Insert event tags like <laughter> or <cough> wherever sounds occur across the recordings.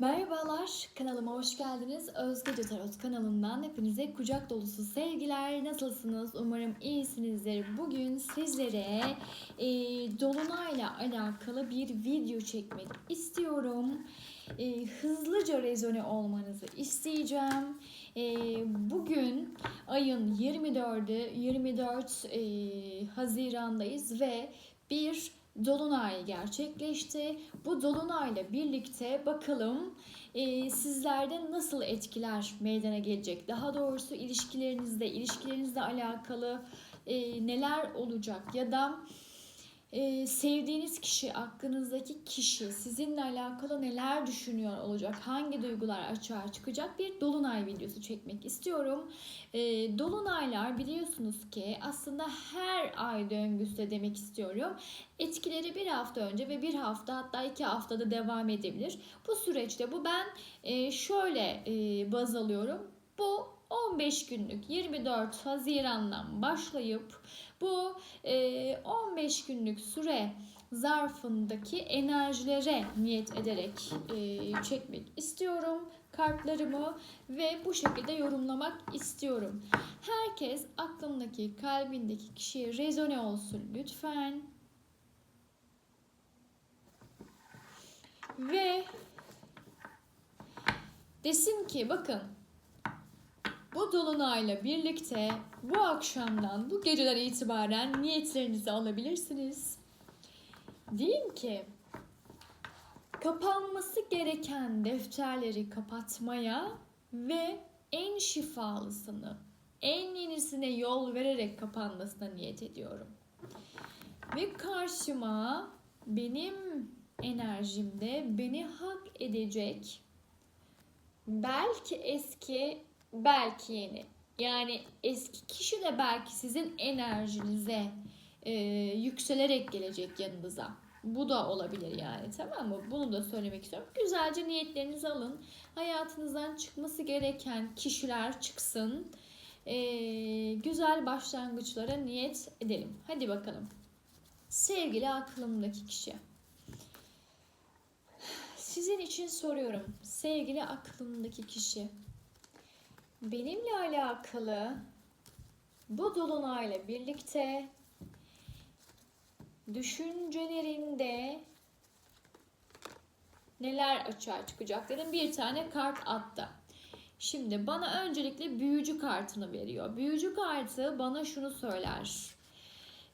Merhabalar, kanalıma hoş geldiniz. Özgece Tarot kanalından hepinize kucak dolusu sevgiler. Nasılsınız? Umarım iyisinizdir. Bugün sizlere e, Dolunay'la alakalı bir video çekmek istiyorum. E, hızlıca rezone olmanızı isteyeceğim. E, bugün ayın 24'ü, 24 e, Haziran'dayız ve bir Dolunay gerçekleşti. Bu Dolunay'la birlikte bakalım e, sizlerde nasıl etkiler meydana gelecek? Daha doğrusu ilişkilerinizde, ilişkilerinizle alakalı e, neler olacak? Ya da e, sevdiğiniz kişi, aklınızdaki kişi sizinle alakalı neler düşünüyor olacak? Hangi duygular açığa çıkacak? Bir Dolunay videosu çekmek istiyorum. E, Dolunaylar biliyorsunuz ki aslında her ay döngüsü de demek istiyorum. Etkileri bir hafta önce ve bir hafta hatta iki haftada devam edebilir. Bu süreçte bu ben e, şöyle e, baz alıyorum. Bu 15 günlük 24 Haziran'dan başlayıp bu e, 15 günlük süre zarfındaki enerjilere niyet ederek e, çekmek istiyorum kartlarımı ve bu şekilde yorumlamak istiyorum. Herkes aklımdaki, kalbindeki kişiye rezone olsun lütfen. Ve desin ki bakın bu dolunayla birlikte bu akşamdan bu geceden itibaren niyetlerinizi alabilirsiniz. Deyin ki kapanması gereken defterleri kapatmaya ve en şifalısını, en yenisine yol vererek kapanmasına niyet ediyorum. Ve karşıma benim enerjimde beni hak edecek belki eski belki yeni. Yani eski kişi de belki sizin enerjinize e, yükselerek gelecek yanınıza. Bu da olabilir yani tamam mı? Bunu da söylemek istiyorum. Güzelce niyetlerinizi alın. Hayatınızdan çıkması gereken kişiler çıksın. E, güzel başlangıçlara niyet edelim. Hadi bakalım. Sevgili aklımdaki kişi. Sizin için soruyorum. Sevgili aklımdaki kişi. Benimle alakalı bu dolunayla birlikte düşüncelerinde neler açığa çıkacak dedim. Bir tane kart attı. Şimdi bana öncelikle büyücü kartını veriyor. Büyücü kartı bana şunu söyler.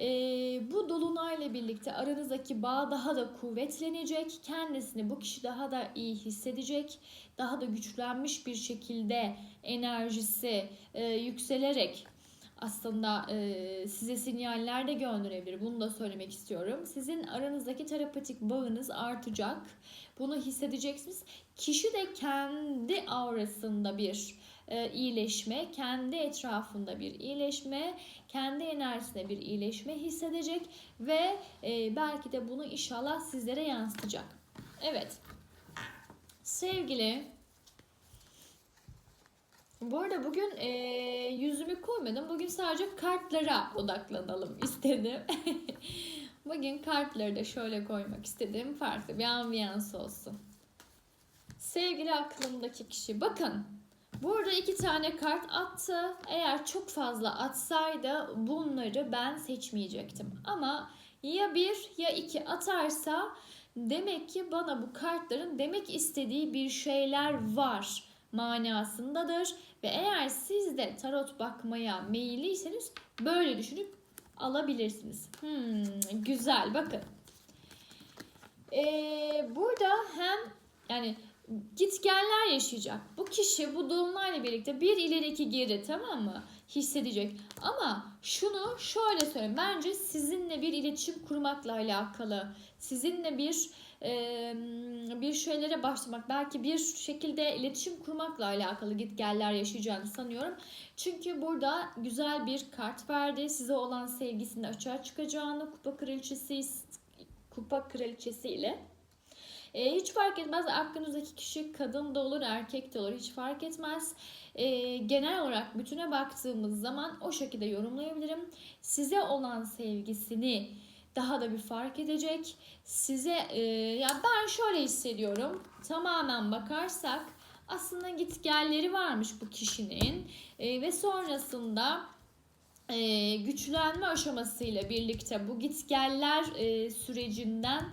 Ee, bu dolunayla birlikte aranızdaki bağ daha da kuvvetlenecek. Kendisini bu kişi daha da iyi hissedecek. Daha da güçlenmiş bir şekilde enerjisi e, yükselerek aslında e, size sinyaller de gönderebilir. Bunu da söylemek istiyorum. Sizin aranızdaki terapatik bağınız artacak. Bunu hissedeceksiniz. Kişi de kendi aurasında bir e, iyileşme, kendi etrafında bir iyileşme, kendi enerjisinde bir iyileşme hissedecek ve e, belki de bunu inşallah sizlere yansıtacak. Evet. Sevgili bu arada bugün e, yüzümü koymadım. Bugün sadece kartlara odaklanalım istedim. <laughs> bugün kartları da şöyle koymak istedim. Farklı bir ambiyans olsun. Sevgili aklımdaki kişi bakın Burada iki tane kart attı. Eğer çok fazla atsaydı bunları ben seçmeyecektim. Ama ya bir ya iki atarsa demek ki bana bu kartların demek istediği bir şeyler var manasındadır. Ve eğer siz de tarot bakmaya meyilliyseniz böyle düşünüp alabilirsiniz. Hmm, güzel bakın. Ee, burada hem yani gitgeller yaşayacak. Bu kişi bu dolunayla birlikte bir ileri iki geri tamam mı? Hissedecek. Ama şunu şöyle söyleyeyim. Bence sizinle bir iletişim kurmakla alakalı. Sizinle bir e, bir şeylere başlamak. Belki bir şekilde iletişim kurmakla alakalı gitgeller yaşayacağını sanıyorum. Çünkü burada güzel bir kart verdi. Size olan sevgisini açığa çıkacağını kupa kraliçesi kupa kraliçesi ile e, hiç fark etmez aklınızdaki kişi kadın da olur erkek de olur hiç fark etmez. E, genel olarak bütüne baktığımız zaman o şekilde yorumlayabilirim. Size olan sevgisini daha da bir fark edecek. Size e, ya ben şöyle hissediyorum. Tamamen bakarsak aslında gitgelleri varmış bu kişinin E, ve sonrasında e, güçlenme aşamasıyla birlikte bu gitgeller e, sürecinden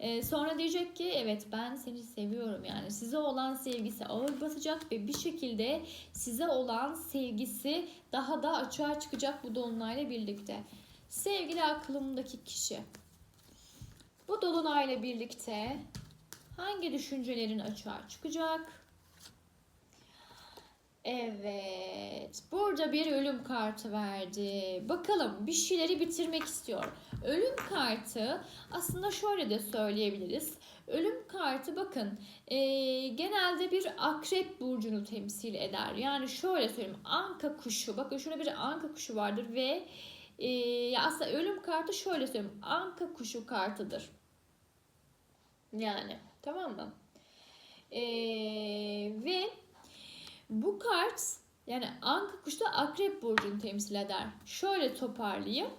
e, sonra diyecek ki evet ben seni seviyorum yani size olan sevgisi ağır basacak ve bir şekilde size olan sevgisi daha da açığa çıkacak bu dolunayla birlikte. Sevgili aklımdaki kişi bu dolunayla birlikte hangi düşüncelerin açığa çıkacak? Evet. Burada bir ölüm kartı verdi. Bakalım bir şeyleri bitirmek istiyor. Ölüm kartı aslında şöyle de söyleyebiliriz. Ölüm kartı bakın e, genelde bir akrep burcunu temsil eder. Yani şöyle söyleyeyim anka kuşu. Bakın şurada bir anka kuşu vardır ve e, aslında ölüm kartı şöyle söyleyeyim. Anka kuşu kartıdır. Yani tamam mı? E, ve bu kart yani anka kuşu da akrep burcunu temsil eder. Şöyle toparlayayım.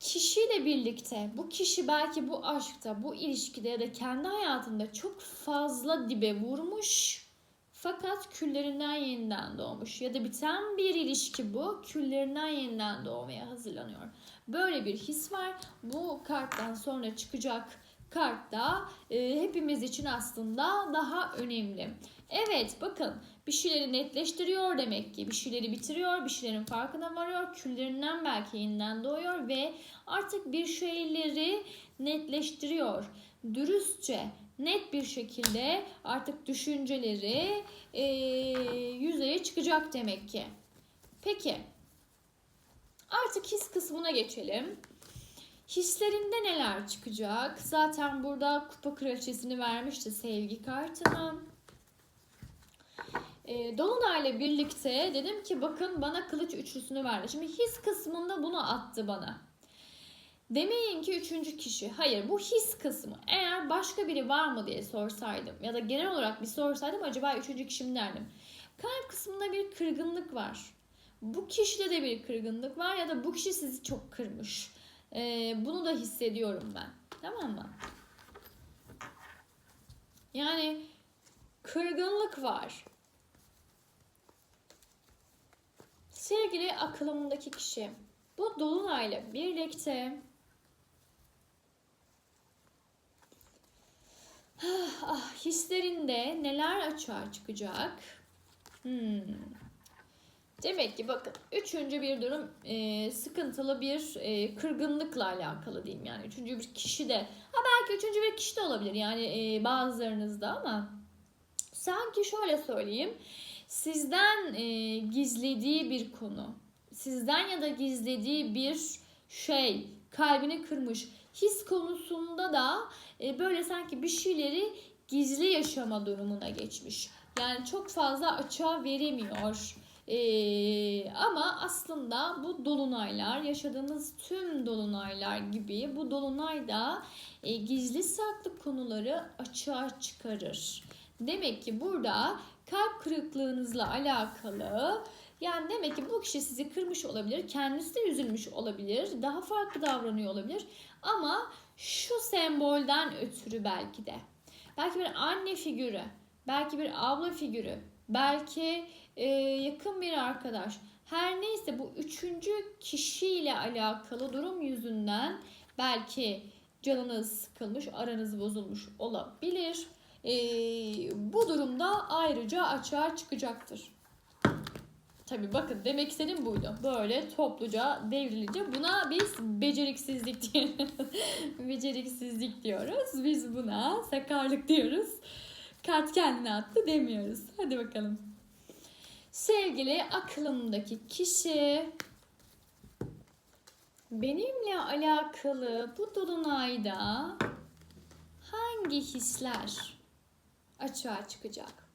Kişiyle birlikte bu kişi belki bu aşkta, bu ilişkide ya da kendi hayatında çok fazla dibe vurmuş. Fakat küllerinden yeniden doğmuş ya da biten bir ilişki bu. Küllerinden yeniden doğmaya hazırlanıyor. Böyle bir his var. Bu karttan sonra çıkacak kart da e, hepimiz için aslında daha önemli. Evet bakın bir şeyleri netleştiriyor demek ki. Bir şeyleri bitiriyor, bir şeylerin farkına varıyor. Küllerinden belki yeniden doğuyor ve artık bir şeyleri netleştiriyor. Dürüstçe, net bir şekilde artık düşünceleri e, yüzeye çıkacak demek ki. Peki artık his kısmına geçelim. Hislerinde neler çıkacak? Zaten burada kupa kraliçesini vermişti sevgi kartını. E, Dolunay'la birlikte dedim ki bakın bana kılıç üçlüsünü verdi. Şimdi his kısmında bunu attı bana. Demeyin ki üçüncü kişi. Hayır bu his kısmı. Eğer başka biri var mı diye sorsaydım ya da genel olarak bir sorsaydım acaba üçüncü kişim derdim. Kalp kısmında bir kırgınlık var. Bu kişide de bir kırgınlık var ya da bu kişi sizi çok kırmış. Ee, bunu da hissediyorum ben. Tamam mı? Yani kırgınlık var. Sevgili akılımdaki kişi, bu dolunayla birlikte ah, ah, hislerinde neler açığa çıkacak? Hmm. Demek ki bakın üçüncü bir durum e, sıkıntılı bir e, kırgınlıkla alakalı diyeyim yani üçüncü bir kişi de ha belki üçüncü bir kişi de olabilir yani e, bazılarınızda ama sanki şöyle söyleyeyim sizden e, gizlediği bir konu, sizden ya da gizlediği bir şey kalbini kırmış. His konusunda da e, böyle sanki bir şeyleri gizli yaşama durumuna geçmiş. Yani çok fazla açığa veremiyor. Ee, ama aslında bu dolunaylar yaşadığımız tüm dolunaylar gibi bu dolunay da e, gizli saklı konuları açığa çıkarır. Demek ki burada kalp kırıklığınızla alakalı yani demek ki bu kişi sizi kırmış olabilir, kendisi de üzülmüş olabilir, daha farklı davranıyor olabilir ama şu sembolden ötürü belki de. Belki bir anne figürü, belki bir abla figürü, belki e, yakın bir arkadaş. Her neyse bu üçüncü kişiyle alakalı durum yüzünden belki canınız sıkılmış, aranız bozulmuş olabilir e, bu durumda ayrıca açığa çıkacaktır. Tabi bakın demek istediğim buydu. Böyle topluca devrilince buna biz beceriksizlik diyoruz. <laughs> beceriksizlik diyoruz. Biz buna sakarlık diyoruz. Kart kendine attı demiyoruz. Hadi bakalım. Sevgili aklımdaki kişi benimle alakalı bu dolunayda hangi hisler açığa çıkacak.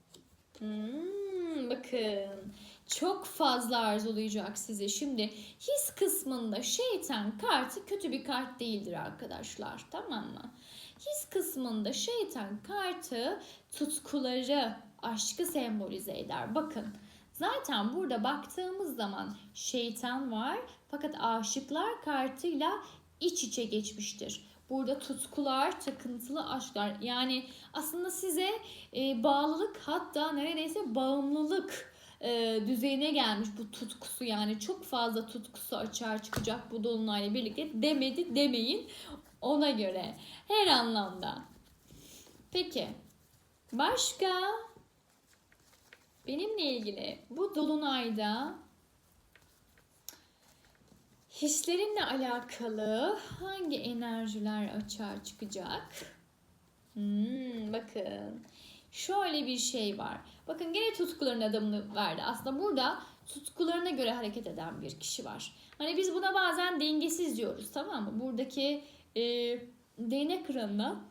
Hmm, bakın çok fazla arzulayacak sizi. Şimdi his kısmında şeytan kartı kötü bir kart değildir arkadaşlar. Tamam mı? His kısmında şeytan kartı tutkuları, aşkı sembolize eder. Bakın zaten burada baktığımız zaman şeytan var fakat aşıklar kartıyla iç içe geçmiştir. Burada tutkular, takıntılı aşklar. Yani aslında size e, bağlılık hatta neredeyse bağımlılık e, düzeyine gelmiş bu tutkusu. Yani çok fazla tutkusu açığa çıkacak bu dolunayla birlikte demedi demeyin ona göre. Her anlamda. Peki başka? Benimle ilgili bu dolunayda hislerinle alakalı hangi enerjiler açığa çıkacak? Hmm, bakın şöyle bir şey var. Bakın gene tutkuların adımını verdi. Aslında burada tutkularına göre hareket eden bir kişi var. Hani biz buna bazen dengesiz diyoruz tamam mı? Buradaki e, değnek kralına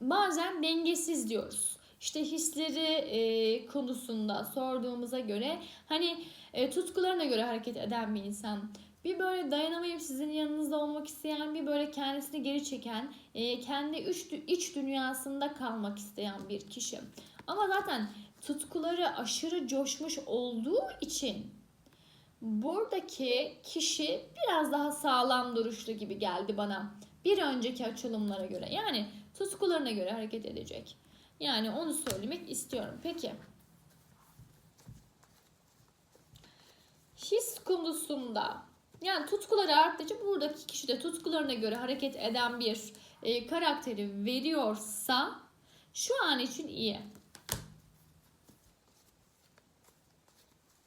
bazen dengesiz diyoruz. İşte hisleri e, konusunda sorduğumuza göre hani e, tutkularına göre hareket eden bir insan. Bir böyle dayanamayıp sizin yanınızda olmak isteyen, bir böyle kendisini geri çeken, e, kendi iç, dünyasında kalmak isteyen bir kişi. Ama zaten tutkuları aşırı coşmuş olduğu için buradaki kişi biraz daha sağlam duruşlu gibi geldi bana. Bir önceki açılımlara göre. Yani tutkularına göre hareket edecek. Yani onu söylemek istiyorum. Peki. His konusunda yani tutkuları arttıkça buradaki kişi de tutkularına göre hareket eden bir e, karakteri veriyorsa şu an için iyi.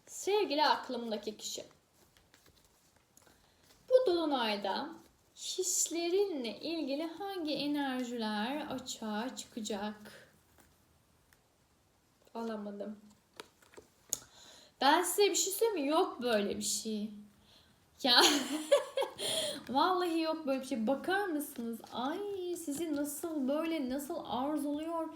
Sevgili aklımdaki kişi. Bu dolunayda hislerinle ilgili hangi enerjiler açığa çıkacak? Alamadım. Ben size bir şey söyleyeyim mi? Yok böyle bir şey. Ya <laughs> vallahi yok böyle bir şey. Bakar mısınız? Ay sizi nasıl böyle nasıl arzuluyor?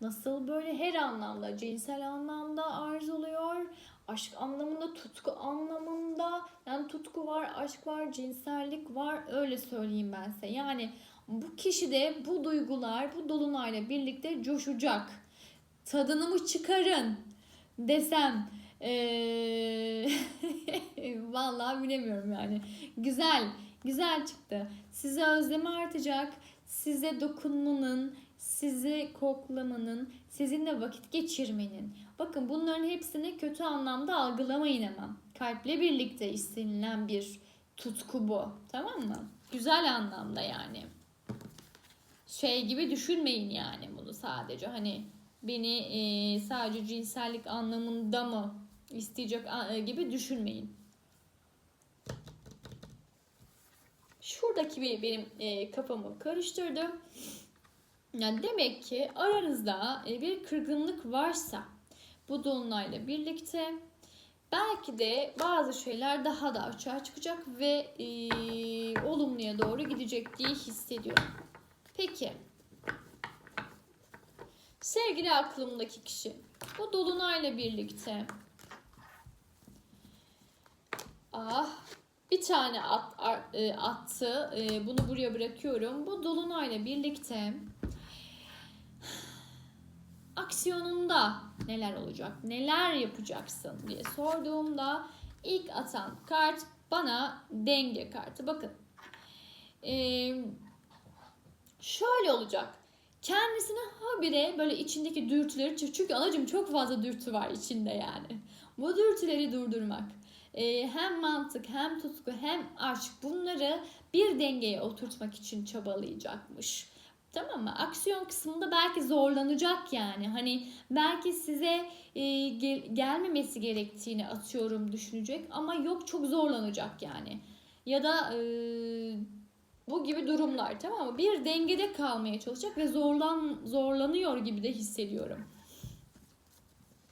Nasıl böyle her anlamda cinsel anlamda arzuluyor. Aşk anlamında, tutku anlamında. Yani tutku var, aşk var, cinsellik var. Öyle söyleyeyim ben size. Yani bu kişi de bu duygular bu dolunayla birlikte coşacak. Tadını mı çıkarın desem ee, <laughs> vallahi bilemiyorum yani. Güzel, güzel çıktı. Size özlemi artacak. Size dokunmanın, sizi koklamanın, sizinle vakit geçirmenin. Bakın bunların hepsini kötü anlamda algılamayın ama. Kalple birlikte istenilen bir tutku bu. Tamam mı? Güzel anlamda yani. Şey gibi düşünmeyin yani bunu sadece hani beni e, sadece cinsellik anlamında mı isteyecek e, gibi düşünmeyin. Şuradaki benim e, kafamı karıştırdı. Yani demek ki aranızda e, bir kırgınlık varsa bu dolunayla birlikte belki de bazı şeyler daha da açığa çıkacak ve e, olumluya doğru gidecek diye hissediyorum. Peki. Sevgili aklımdaki kişi bu dolunayla birlikte ah bir tane at, e, attı. E, bunu buraya bırakıyorum. Bu dolunayla birlikte aksiyonunda neler olacak? Neler yapacaksın diye sorduğumda ilk atan kart bana denge kartı. Bakın. Ee, şöyle olacak. Kendisine habire böyle içindeki dürtüleri çünkü anacım çok fazla dürtü var içinde yani. Bu dürtüleri durdurmak. Ee, hem mantık hem tutku hem aşk bunları bir dengeye oturtmak için çabalayacakmış. Tamam mı? Aksiyon kısmında belki zorlanacak yani. Hani belki size e, gel- gelmemesi gerektiğini atıyorum düşünecek ama yok çok zorlanacak yani. Ya da e, bu gibi durumlar tamam mı? Bir dengede kalmaya çalışacak ve zorlan zorlanıyor gibi de hissediyorum.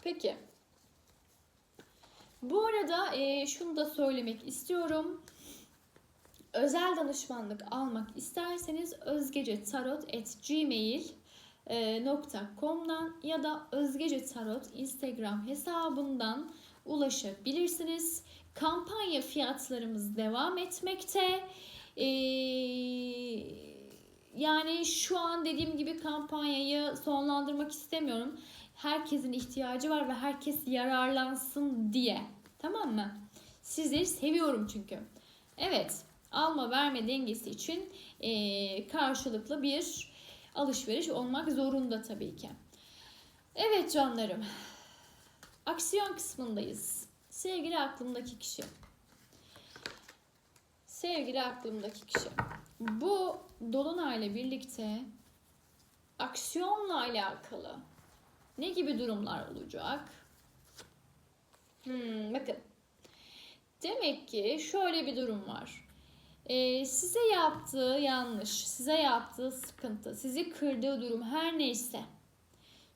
Peki. Bu arada e, şunu da söylemek istiyorum özel danışmanlık almak isterseniz özgecetarot.gmail.com'dan ya da özgecetarot Instagram hesabından ulaşabilirsiniz. Kampanya fiyatlarımız devam etmekte. Ee, yani şu an dediğim gibi kampanyayı sonlandırmak istemiyorum. Herkesin ihtiyacı var ve herkes yararlansın diye. Tamam mı? Sizleri seviyorum çünkü. Evet. alma verme dengesi için e, karşılıklı bir alışveriş olmak zorunda tabii ki. Evet canlarım. Aksiyon kısmındayız. Sevgili aklımdaki kişi. Sevgili aklımdaki kişi. Bu dolunayla birlikte aksiyonla alakalı ne gibi durumlar olacak? Hmm, bakın. Demek ki şöyle bir durum var. Ee, size yaptığı yanlış, size yaptığı sıkıntı, sizi kırdığı durum her neyse.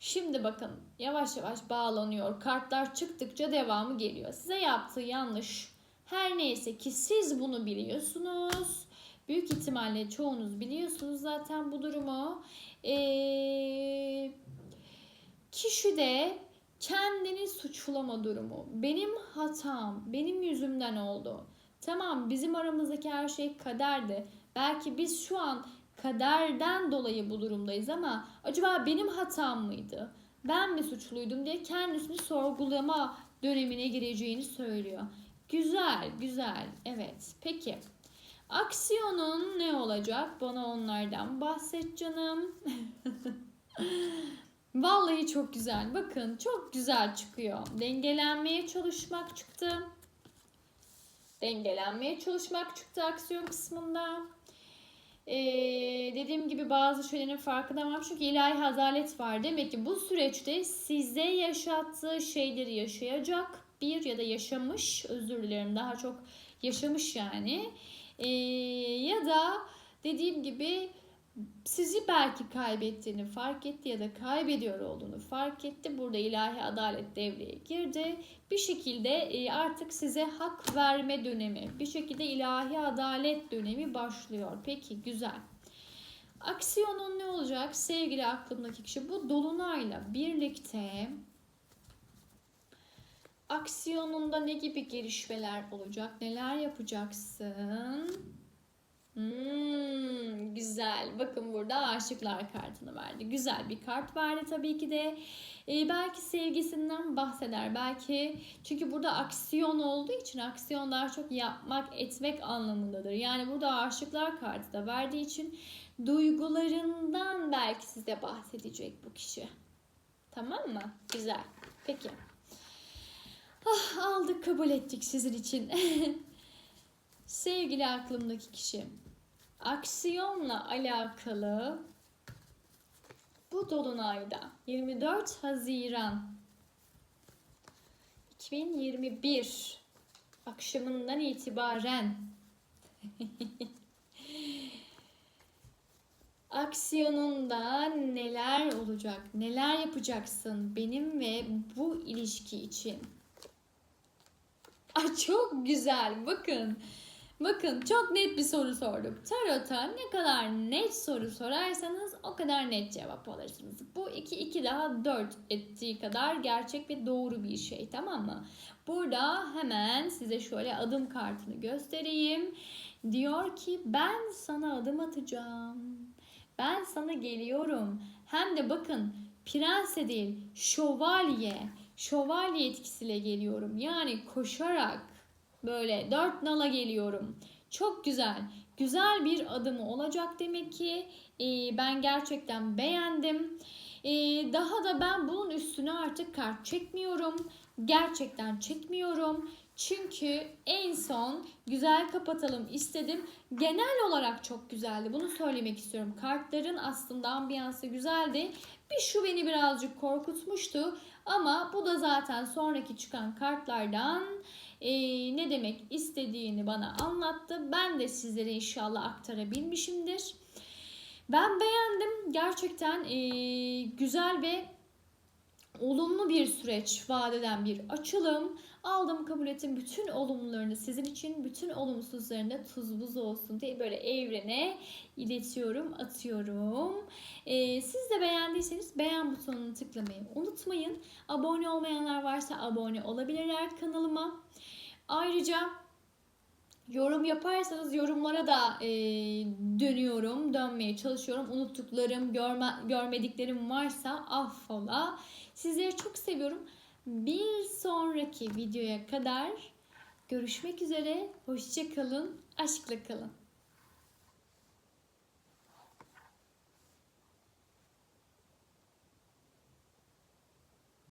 Şimdi bakın yavaş yavaş bağlanıyor. Kartlar çıktıkça devamı geliyor. Size yaptığı yanlış her neyse ki siz bunu biliyorsunuz. Büyük ihtimalle çoğunuz biliyorsunuz zaten bu durumu. Ee, kişi de kendini suçlama durumu. Benim hatam, benim yüzümden oldu. Tamam bizim aramızdaki her şey kaderdi. Belki biz şu an kaderden dolayı bu durumdayız ama acaba benim hatam mıydı? Ben mi suçluydum diye kendisini sorgulama dönemine gireceğini söylüyor. Güzel, güzel. Evet. Peki. Aksiyonun ne olacak? Bana onlardan bahset canım. <laughs> Vallahi çok güzel. Bakın çok güzel çıkıyor. Dengelenmeye çalışmak çıktı. Dengelenmeye çalışmak çıktı aksiyon kısmında. Ee, dediğim gibi bazı şeylerin farkında var. Çünkü ilahi hazalet var. Demek ki bu süreçte size yaşattığı şeyleri yaşayacak. Bir ya da yaşamış. Özür dilerim daha çok yaşamış yani. Ee, ya da dediğim gibi sizi belki kaybettiğini fark etti ya da kaybediyor olduğunu fark etti. Burada ilahi adalet devreye girdi. Bir şekilde e, artık size hak verme dönemi, bir şekilde ilahi adalet dönemi başlıyor. Peki güzel. Aksiyonun ne olacak? Sevgili aklımdaki kişi bu dolunayla birlikte aksiyonunda ne gibi gelişmeler olacak? Neler yapacaksın? Hmm, güzel. Bakın burada aşıklar kartını verdi. Güzel bir kart verdi tabii ki de. Ee, belki sevgisinden bahseder. Belki çünkü burada aksiyon olduğu için aksiyon daha çok yapmak, etmek anlamındadır. Yani burada aşıklar kartı da verdiği için duygularından belki size bahsedecek bu kişi. Tamam mı? Güzel. Peki. Ah, aldık kabul ettik sizin için. <laughs> Sevgili aklımdaki kişi aksiyonla alakalı bu dolunayda 24 Haziran 2021 akşamından itibaren <laughs> aksiyonunda neler olacak, neler yapacaksın benim ve bu ilişki için? Ay çok güzel bakın. Bakın çok net bir soru sordum. Tarot'a ne kadar net soru sorarsanız o kadar net cevap alırsınız. Bu 2 2 daha 4 ettiği kadar gerçek ve doğru bir şey tamam mı? Burada hemen size şöyle adım kartını göstereyim. Diyor ki ben sana adım atacağım. Ben sana geliyorum. Hem de bakın prense değil şövalye. Şövalye etkisiyle geliyorum. Yani koşarak Böyle dört nala geliyorum. Çok güzel. Güzel bir adımı olacak demek ki. Ee, ben gerçekten beğendim. Ee, daha da ben bunun üstüne artık kart çekmiyorum. Gerçekten çekmiyorum. Çünkü en son güzel kapatalım istedim. Genel olarak çok güzeldi. Bunu söylemek istiyorum. Kartların aslında ambiyansı güzeldi. Bir şu beni birazcık korkutmuştu. Ama bu da zaten sonraki çıkan kartlardan e, ne demek istediğini bana anlattı. Ben de sizlere inşallah aktarabilmişimdir. Ben beğendim. Gerçekten e, güzel ve olumlu bir süreç vaat eden bir açılım. Aldım kabul ettim bütün olumlularını sizin için bütün olumsuzlarını tuz buz olsun diye böyle evrene iletiyorum, atıyorum. Ee, siz de beğendiyseniz beğen butonunu tıklamayı unutmayın. Abone olmayanlar varsa abone olabilirler kanalıma. Ayrıca yorum yaparsanız yorumlara da e, dönüyorum, dönmeye çalışıyorum. Unuttuklarım, görme, görmediklerim varsa affola. Sizleri çok seviyorum. Bir sonraki videoya kadar Görüşmek üzere. Hoşça kalın. Aşkla kalın.